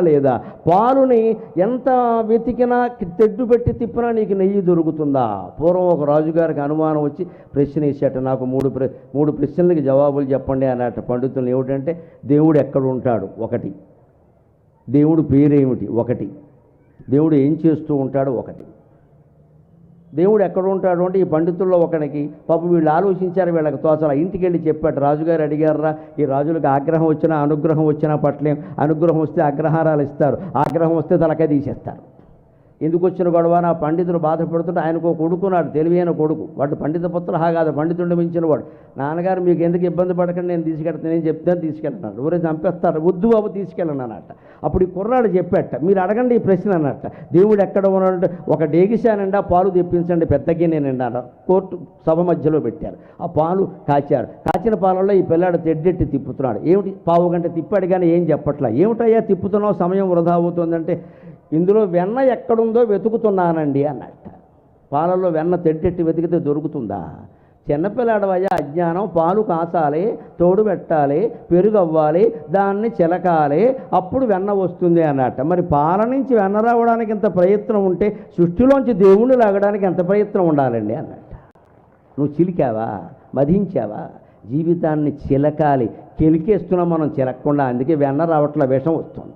లేదా? పాలుని ఎంత వెతికినా తెడ్డు పెట్టి తిప్పినా నీకు నెయ్యి దొరుకుతుందా? పూర్వం ఒక రాజుగారికి అనుమానం వచ్చి ప్రశ్న వేసేట నాకు మూడు ప్ర మూడు ప్రశ్నలకి జవాబులు చెప్పండి అన్నట్టు పండితులు ఏమిటంటే దేవుడు ఎక్కడ ఉంటాడు? ఒకటి. దేవుడు పేరేమిటి? ఒకటి. దేవుడు ఏం చేస్తూ ఉంటాడు? ఒకటి. దేవుడు ఎక్కడ ఉంటాడు అంటే ఈ పండితుల్లో ఒకనికి పాపం వీళ్ళు ఆలోచించారు వీళ్ళకి తోచల ఇంటికి వెళ్ళి చెప్పాడు. రాజుగారు అడిగారా ఈ రాజులకు ఆగ్రహం వచ్చినా అనుగ్రహం వచ్చినా పట్లేం అనుగ్రహం వస్తే అగ్రహారాలు ఇస్తారు. ఆగ్రహం వస్తే తలకాయ తీసేస్తారు. ఎందుకు వచ్చిన గొడవ? నా పండితుడు బాధపడుతుంటే ఆయనకు ఒక కొడుకున్నాడు తెలివైన కొడుకు. వాడు పండిత పుత్ర కాదు పండితుండ మించిన వాడు. నాన్నగారు మీకు ఎందుకు ఇబ్బంది పడకండి నేను తీసుకెళ్తాను నేను చెప్తాను తీసుకెళ్ళన్నాడు ఊరే చంపేస్తారు వద్దు బాబు తీసుకెళ్ళను అన్నట్ట అప్పుడు ఈ కుర్రాడు చెప్పాట మీరు అడగండి ఈ ప్రశ్న అన్నట్ట దేవుడు ఎక్కడ ఉన్నాడు? ఒక డేగిసా నిండా పాలు తెప్పించండి పెద్ద నేను నిండా కోర్టు సభ మధ్యలో పెట్టారు. ఆ పాలు కాచారు. కాచిన పాలలో ఈ పిల్లాడు తెడ్డెట్టి తిప్పుతున్నాడు. ఏమిటి? పావు గంట తిప్పాడు కానీ ఏం చెప్పట్లా? ఏమిటయ్యా తిప్పుతున్నావు? సమయం వృధా అవుతుందంటే ఇందులో వెన్న ఎక్కడుందో వెతుకుతున్నానండి అన్నట్ట పాలలో వెన్న తెట్టెట్టి వెతికితే దొరుకుతుందా? చిన్నపిల్లాడవయ్య అజ్ఞానం పాలు కాచాలి తోడు పెట్టాలి పెరుగు అవ్వాలి దాన్ని చిలకాలి అప్పుడు వెన్న వస్తుంది అన్నట్ట. మరి పాల నుంచి వెన్న రావడానికి ఇంత ప్రయత్నం ఉంటే సృష్టిలోంచి దేవుణ్ణి లాగడానికి ఎంత ప్రయత్నం ఉండాలండి అన్నట్ట. నువ్వు చిలికావా? మధించావా? జీవితాన్ని చిలకాలి. కెలికేస్తున్నాం మనం చిలకకుండా అందుకే వెన్న రావట్ల విషం వస్తుంది.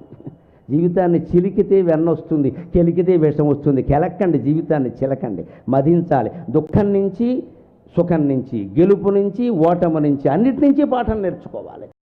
జీవితాన్ని చిలికితే వెన్న వస్తుంది కెలికితే విషం వస్తుంది కెలక్కండి జీవితాన్ని చిలకండి. మదించాలి దుఃఖం నుంచి సుఖం నుంచి గెలుపు నుంచి ఓటమి నుంచి అన్నిటి నుంచి పాఠం నేర్చుకోవాలి.